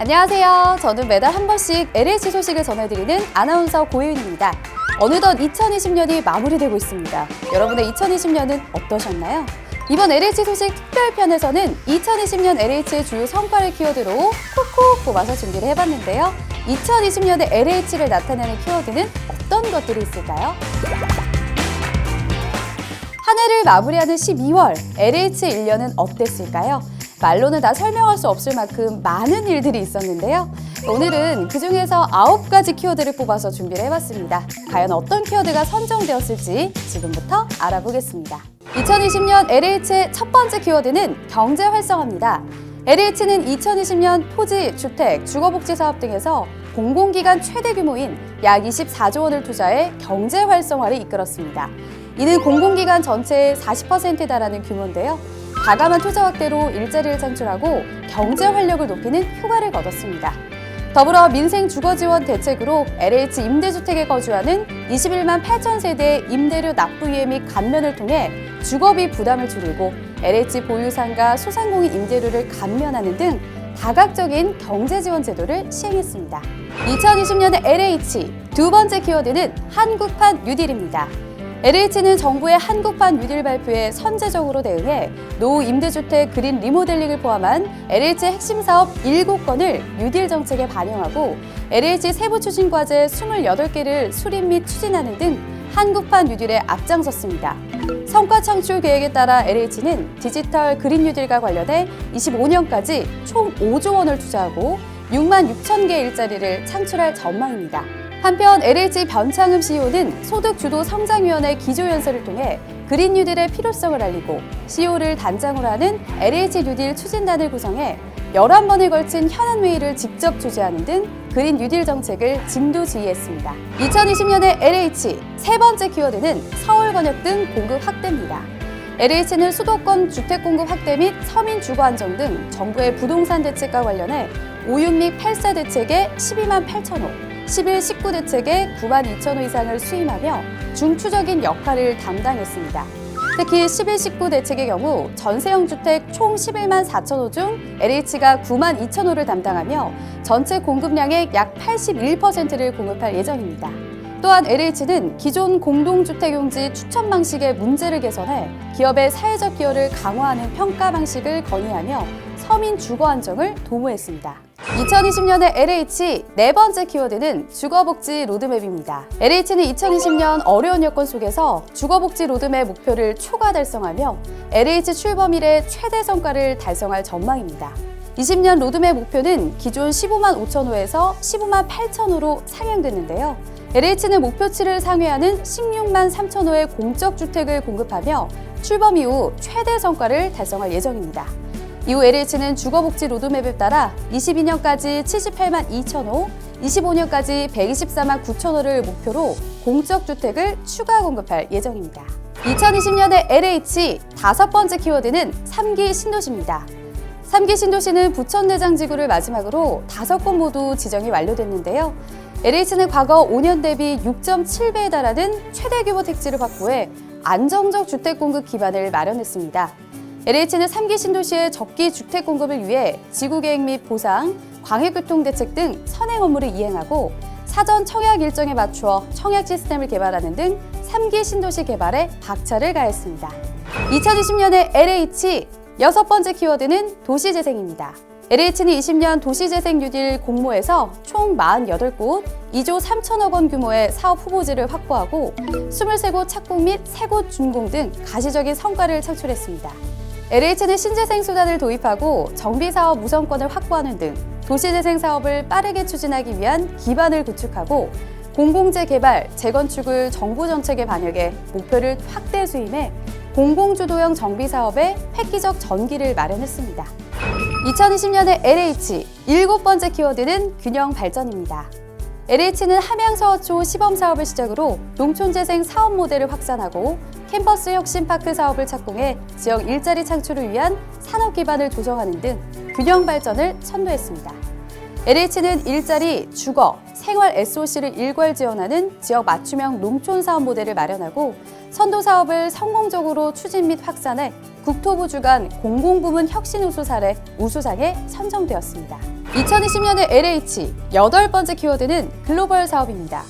안녕하세요. 저는 매달 한 번씩 LH 소식을 전해드리는 아나운서 고혜윤입니다. 어느덧 2020년이 마무리되고 있습니다. 여러분의 2020년은 어떠셨나요? 이번 LH 소식 특별편에서는 2020년 LH의 주요 성과를 키워드로 콕콕 뽑아서 준비를 해봤는데요. 2020년의 LH를 나타내는 키워드는 어떤 것들이 있을까요? 한 해를 마무리하는 12월, LH의 1년은 어땠을까요? 말로는 다 설명할 수 없을 만큼 많은 일들이 있었는데요. 오늘은 그 중에서 9가지 키워드를 뽑아서 준비를 해봤습니다. 과연 어떤 키워드가 선정되었을지 지금부터 알아보겠습니다. 2020년 LH의 첫 번째 키워드는 경제 활성화입니다. LH는 2020년 토지, 주택, 주거복지 사업 등에서 공공기관 최대 규모인 약 24조 원을 투자해 경제 활성화를 이끌었습니다. 이는 공공기관 전체의 40%에 달하는 규모인데요. 과감한 투자 확대로 일자리를 창출하고 경제 활력을 높이는 효과를 거뒀습니다. 더불어 민생 주거 지원 대책으로 LH 임대주택에 거주하는 21만 8천 세대의 임대료 납부 유예 및 감면을 통해 주거비 부담을 줄이고 LH 보유상가 소상공인 임대료를 감면하는 등 다각적인 경제 지원 제도를 시행했습니다. 2020년의 LH 두 번째 키워드는 한국판 뉴딜입니다. LH는 정부의 한국판 뉴딜 발표에 선제적으로 대응해 노후 임대주택 그린 리모델링을 포함한 LH의 핵심 사업 7건을 뉴딜 정책에 반영하고 LH 세부 추진 과제 28개를 수립 및 추진하는 등 한국판 뉴딜에 앞장섰습니다. 성과 창출 계획에 따라 LH는 디지털 그린 뉴딜과 관련해 25년까지 총 5조 원을 투자하고 6만 6천 개 일자리를 창출할 전망입니다. 한편 LH 변창흠 CEO는 소득주도 성장위원회 기조연설을 통해 그린 뉴딜의 필요성을 알리고 CEO를 단장으로 하는 LH 뉴딜 추진단을 구성해 11번에 걸친 현안 회의를 직접 주재하는 등 그린 뉴딜 정책을 진두지휘했습니다. 2020년의 LH 세 번째 키워드는 서울 권역 등 공급 확대입니다. LH는 수도권 주택 공급 확대 및 서민 주거 안정 등 정부의 부동산 대책과 관련해 5.6및 8사 대책에 12만 8천 호, 11, 19 대책에 9만 2천 호 이상을 수임하며 중추적인 역할을 담당했습니다. 특히 11, 19 대책의 경우 전세형 주택 총 11만 4천 호 중 LH가 9만 2천 호를 담당하며 전체 공급량의 약 81%를 공급할 예정입니다. 또한 LH는 기존 공동주택용지 추천 방식의 문제를 개선해 기업의 사회적 기여를 강화하는 평가 방식을 건의하며 서민 주거 안정을 도모했습니다. 2020년의 LH 네 번째 키워드는 주거복지 로드맵입니다. LH는 2020년 어려운 여건 속에서 주거복지 로드맵 목표를 초과 달성하며 LH 출범 이래 최대 성과를 달성할 전망입니다. 20년 로드맵 목표는 기존 15만 5천 호에서 15만 8천 호로 상향됐는데요. LH는 목표치를 상회하는 16만 3천 호의 공적 주택을 공급하며 출범 이후 최대 성과를 달성할 예정입니다. 이후 LH는 주거복지 로드맵에 따라 22년까지 78만 2천 호, 25년까지 124만 9천 호를 목표로 공적 주택을 추가 공급할 예정입니다. 2020년의 LH 다섯 번째 키워드는 3기 신도시입니다. 3기 신도시는 부천대장 지구를 마지막으로 다섯 곳 모두 지정이 완료됐는데요. LH는 과거 5년 대비 6.7배에 달하는 최대 규모 택지를 확보해 안정적 주택 공급 기반을 마련했습니다. LH는 3기 신도시의 적기 주택 공급을 위해 지구 계획 및 보상, 광해교통 대책 등 선행 업무를 이행하고 사전 청약 일정에 맞추어 청약 시스템을 개발하는 등 3기 신도시 개발에 박차를 가했습니다. 2020년의 LH 여섯 번째 키워드는 도시재생입니다. LH는 20년 도시재생 뉴딜 공모에서 총 48곳, 2조 3천억 원 규모의 사업 후보지를 확보하고 23곳 착공 및 3곳 준공 등 가시적인 성과를 창출했습니다. LH는 신재생 수단을 도입하고 정비사업 우선권을 확보하는 등 도시재생 사업을 빠르게 추진하기 위한 기반을 구축하고 공공재 개발, 재건축을 정부 정책에 반영해 목표를 확대 수임해 공공주도형 정비사업에 획기적 전기를 마련했습니다. 2020년의 LH 일곱 번째 키워드는 균형 발전입니다. LH는 함양서초 시범 사업을 시작으로 농촌재생 사업 모델을 확산하고 캠퍼스 혁신파크 사업을 착공해 지역 일자리 창출을 위한 산업 기반을 조성하는 등 균형 발전을 선도했습니다. LH는 일자리, 주거, 생활 SOC를 일괄 지원하는 지역 맞춤형 농촌 사업 모델을 마련하고 선도 사업을 성공적으로 추진 및 확산해 국토부 주간 공공부문 혁신 우수 사례 우수상에 선정되었습니다. 2020년의 LH 여덟 번째 키워드는 글로벌 사업입니다.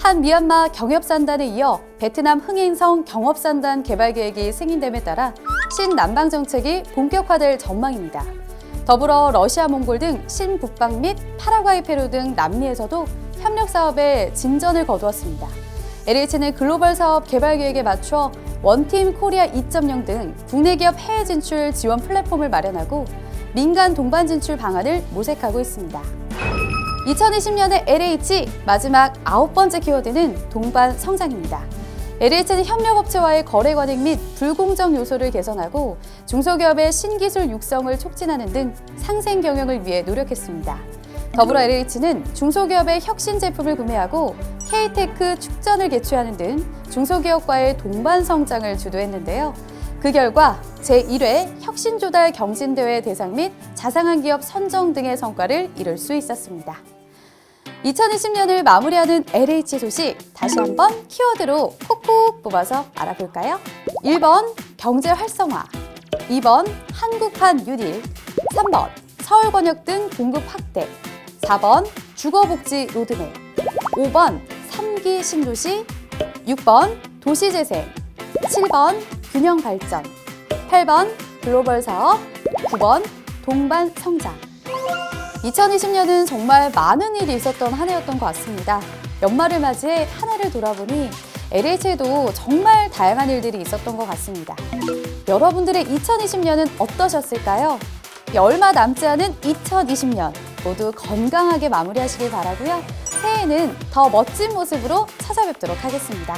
한 미얀마 경협산단에 이어 베트남 흥행성 경업산단 개발 계획이 승인됨에 따라 신남방 정책이 본격화될 전망입니다. 더불어 러시아, 몽골 등 신북방 및 파라과이, 페루 등 남미에서도 협력 사업에 진전을 거두었습니다. LH는 글로벌 사업 개발 계획에 맞춰 원팀 코리아 2.0 등 국내 기업 해외 진출 지원 플랫폼을 마련하고 민간 동반 진출 방안을 모색하고 있습니다. 2020년의 LH 마지막 아홉 번째 키워드는 동반 성장입니다. LH는 협력업체와의 거래 관행 및 불공정 요소를 개선하고 중소기업의 신기술 육성을 촉진하는 등 상생 경영을 위해 노력했습니다. 더불어 LH는 중소기업의 혁신 제품을 구매하고 K테크 축전을 개최하는 등 중소기업과의 동반 성장을 주도했는데요. 그 결과 제1회 혁신조달 경진대회 대상 및 자상한 기업 선정 등의 성과를 이룰 수 있었습니다. 2020년을 마무리하는 LH 소식 다시 한번 키워드로 콕콕 뽑아서 알아볼까요? 1번 경제 활성화, 2번 한국판 뉴딜, 3번 서울 권역 등 공급 확대, 4번 주거복지 로드맵, 5번 3기 신도시, 6번 도시재생, 7번 균형 발전, 8번 글로벌 사업, 9번 동반 성장. 2020년은 정말 많은 일이 있었던 한 해였던 것 같습니다. 연말을 맞이해 한 해를 돌아보니 LH에도 정말 다양한 일들이 있었던 것 같습니다. 여러분들의 2020년은 어떠셨을까요? 얼마 남지 않은 2020년 모두 건강하게 마무리하시길 바라고요. 새해에는 더 멋진 모습으로 찾아뵙도록 하겠습니다.